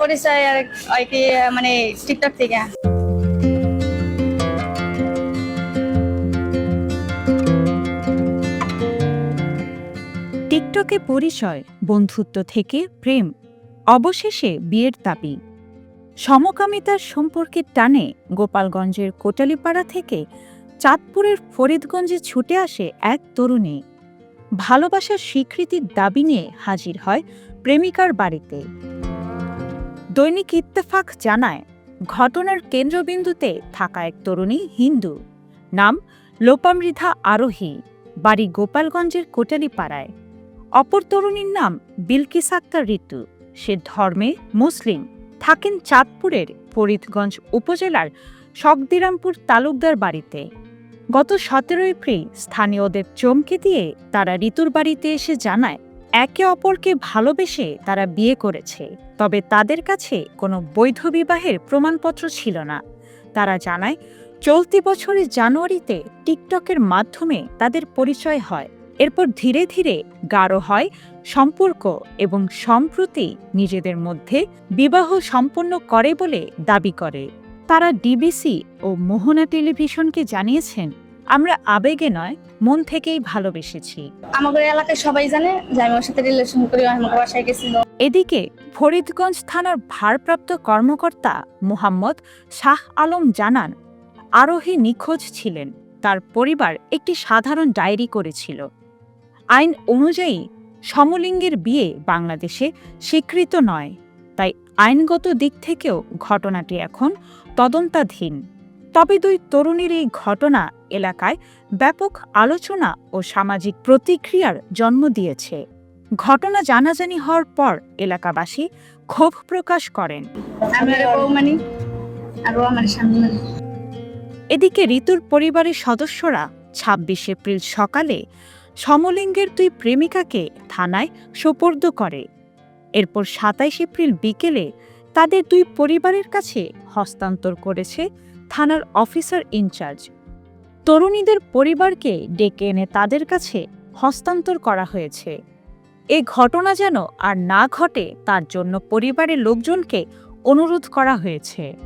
পরিচয় আর কি মানে টিকটক থেকে। টিকটকে পরিচয়, বন্ধুত্ব থেকে প্রেম, অবশেষে বিয়ের তাপি সমকামিতার সম্পর্কের টানে গোপালগঞ্জের কোটালীপাড়া থেকে চাঁদপুরের ফরিদগঞ্জে ছুটে আসে এক তরুণী। ভালোবাসার স্বীকৃতির দাবি নিয়ে হাজির হয় প্রেমিকার বাড়িতে। দৈনিক ইত্তেফাক জানায়, ঘটনার কেন্দ্রবিন্দুতে থাকা এক তরুণী হিন্দু। নাম লোপামৃধা আরোহী, বাড়ি গোপালগঞ্জের কোটালিপাড়ায়। অপর তরুণীর নাম বিলকিস আক্তার ঋতু। সে ধর্মে মুসলিম। থাকেন চাঁদপুরের ফরিদগঞ্জ উপজেলার শকদিরামপুর তালুকদার বাড়িতে। গত সতেরো এপ্রিল স্থানীয়দের চমকে দিয়ে তারা ঋতুর বাড়িতে এসে জানায় একে অপরকে ভালোবেসে তারা বিয়ে করেছে, তবে তাদের কাছে কোনো বৈধ বিবাহের প্রমাণপত্র ছিল না। তারা জানায়, চলতি বছরের জানুয়ারিতে টিকটকের মাধ্যমে তাদের পরিচয় হয়। এরপর ধীরে ধীরে গাঢ় হয় সম্পর্ক এবং সম্প্রতি নিজেদের মধ্যে বিবাহ সম্পন্ন করে বলে দাবি করে। তারা ডিবিসি ও মোহনা টেলিভিশনকে জানিয়েছেন, আমরা আবেগে নয় মন থেকেই ভালোবেসেছি। আমাদের এলাকায় সবাই জানে যে আমি ওর সাথে রিলেশন করি ও আমাকে বাসায় গেছিল। এদিকে ফরিদগঞ্জ থানার ভারপ্রাপ্ত কর্মকর্তা মোহাম্মদ শাহ আলম জানান আরোহী নিখোঁজ ছিলেন। তার পরিবার একটি সাধারণ ডায়েরি করেছিল। আইন অনুযায়ী সমলিঙ্গের বিয়ে বাংলাদেশে স্বীকৃত নয়। তাই আইনগত দিক থেকেও ঘটনাটি এখন তদন্তাধীন। তবে দুই তরুণীর এই ঘটনা এলাকায় ব্যাপক আলোচনা ও সামাজিক প্রতিক্রিয়ার জন্ম দিয়েছে। ঘটনা জানাজানি হওয়ার পর এলাকাবাসী ক্ষোভ প্রকাশ করেন। এদিকে ঋতুর পরিবারের সদস্যরা ছাব্বিশ এপ্রিল সকালে সমলিঙ্গের দুই প্রেমিকাকে থানায় সোপর্দ করে। এরপর সাতাইশ এপ্রিল বিকেলে তাদের দুই পরিবারের কাছে হস্তান্তর করেছে থানার অফিসার ইনচার্জ। তরুণীদের পরিবারকে ডেকে এনে তাদের কাছে হস্তান্তর করা হয়েছে। এ ঘটনা যেন আর না ঘটে, তার জন্য পরিবারের লোকজনকে অনুরোধ করা হয়েছে।